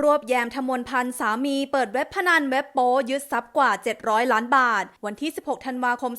รวบแยมทมนพันธ์สามีเปิดเว็บพนันเว็บโป้ยึดทรัพย์กว่า 700 ล้านบาท วันที่ 16 ธันวาคม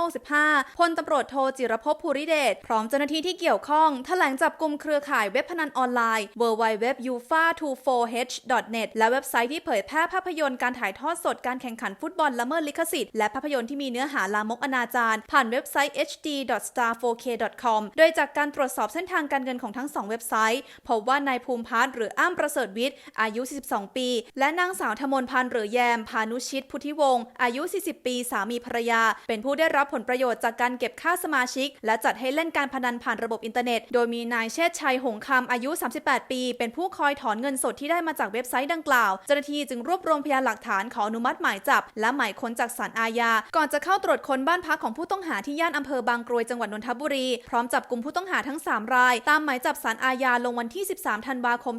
2565พลตำรวจโทจิรภพภูริเดช พร้อมเจ้าหน้าที่ที่เกี่ยวข้องแถลงจับกลุ่มเครือข่ายเว็บพนันออนไลน์ www.ufa24h.net และเว็บไซต์ที่เผยแพร่ภาพยนตร์การถ่ายทอดสดการแข่งขันฟุตบอลละเมิดลิขสิทธิ์และภาพยนตร์ที่มีเนื้อหาลามกอนาจารผ่านเว็บไซต์ hd.star4k.com โดยจากการตรวจสอบเส้นทางการเงินของทั้งสองเว็บไซต์พบว่านายภูมิพัฒน์หรืออ้ำประเสริฐวิทย์อายุ 42 ปี และนางสาวธมนพันธ์หรือแยม พานุชิต พุทธิวงศ์ อายุ 40 ปี สามีภรรยา เป็นผู้ได้รับผลประโยชน์จากการเก็บค่าสมาชิก และจัดให้เล่นการพนันผ่านระบบอินเทอร์เน็ต โดยมีนายเชษชัย หงคำ อายุ 38 ปี เป็นผู้คอยถอนเงินสดที่ได้มาจากเว็บไซต์ดังกล่าว เจ้าหน้าที่จึงรวบรวมพยานหลักฐานขออนุมัติหมายจับ และหมายค้นจากศาลอาญา ก่อนจะเข้าตรวจค้นบ้านพักของผู้ต้องหาที่ย่านอำเภอบางกรวยจังหวัดนนทบุรี พร้อมจับกลุ่มผู้ต้องหาทั้ง 3 ราย ตามหมายจับศาลอาญาลงวันที่ 13 ธันวาคม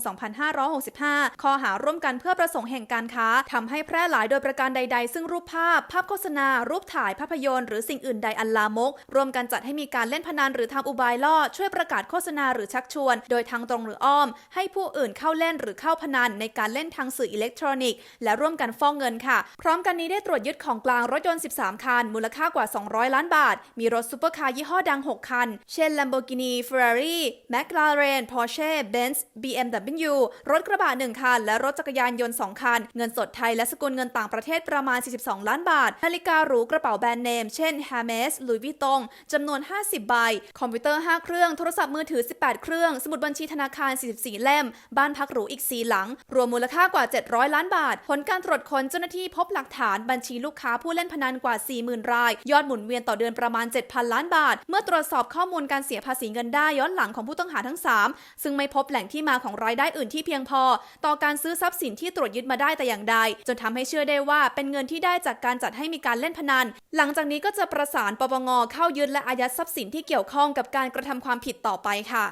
2565ข้อหาร่วมกันเพื่อประสงค์แห่งการค้าทำให้แพร่หลายโดยประการใด ๆ ซึ่งรูปภาพ ภาพโฆษณา รูปถ่ายภาพยนตร์หรือสิ่งอื่นใดอันลามกร่วมกันจัดให้มีการเล่นพนันหรือทำอุบายล่อ ช่วยประกาศโฆษณาหรือชักชวน โดยทางตรงหรืออ้อม ให้ผู้อื่นเข้าเล่นหรือเข้าพนันในการเล่นทางสื่ออิเล็กทรอนิกส์และร่วมกันฟอกเงินค่ะ พร้อมกันนี้ได้ตรวจยึดของกลางรถยนต์ 13 คัน มูลค่ากว่า 200 ล้านบาท มีรถซูเปอร์คาร์ยี่ห้อดัง 6 คัน เช่น Lamborghini Ferrari McLaren Porsche Benz BMW รถกระบะ1 คัน และรถจักรยานยนต์ 2 คัน เงินสดไทยและสกุลเงินต่างประเทศประมาณ 42 ล้านบาท นาฬิกาหรูกระเป๋าแบรนด์เนม เช่น Hermes Louis Vuitton จำนวน 50 ใบ คอมพิวเตอร์ 5 เครื่อง โทรศัพท์มือถือ 18 เครื่อง สมุดบัญชีธนาคาร 44 เล่ม บ้านพักหรูอีก 4 หลัง รวมมูลค่ากว่า 700 ล้านบาท ผลการตรวจค้นเจ้าหน้าที่พบหลักฐานบัญชีลูกค้าผู้เล่นพนันกว่า 40,000 ราย ยอดหมุนเวียนต่อเดือนประมาณ 7,000 ล้านบาท เมื่อตรวจสอบข้อมูลการเสียภาษีเงินได้ย้อนหลังของผู้ต้องหาทั้ง 3 ซึ่งไม่พบแหล่งที่มาของรายได้อื่นที่เพียงพอต่อการซื้อทรัพย์สินที่ตรวจยึดมาได้แต่อย่างใด จนทำให้เชื่อได้ว่าเป็นเงินที่ได้จากการจัดให้มีการเล่นพนัน หลังจากนี้ก็จะประสานปปงเข้ายึดและอายัดทรัพย์สินที่เกี่ยวข้องกับการกระทำความผิดต่อไปค่ะ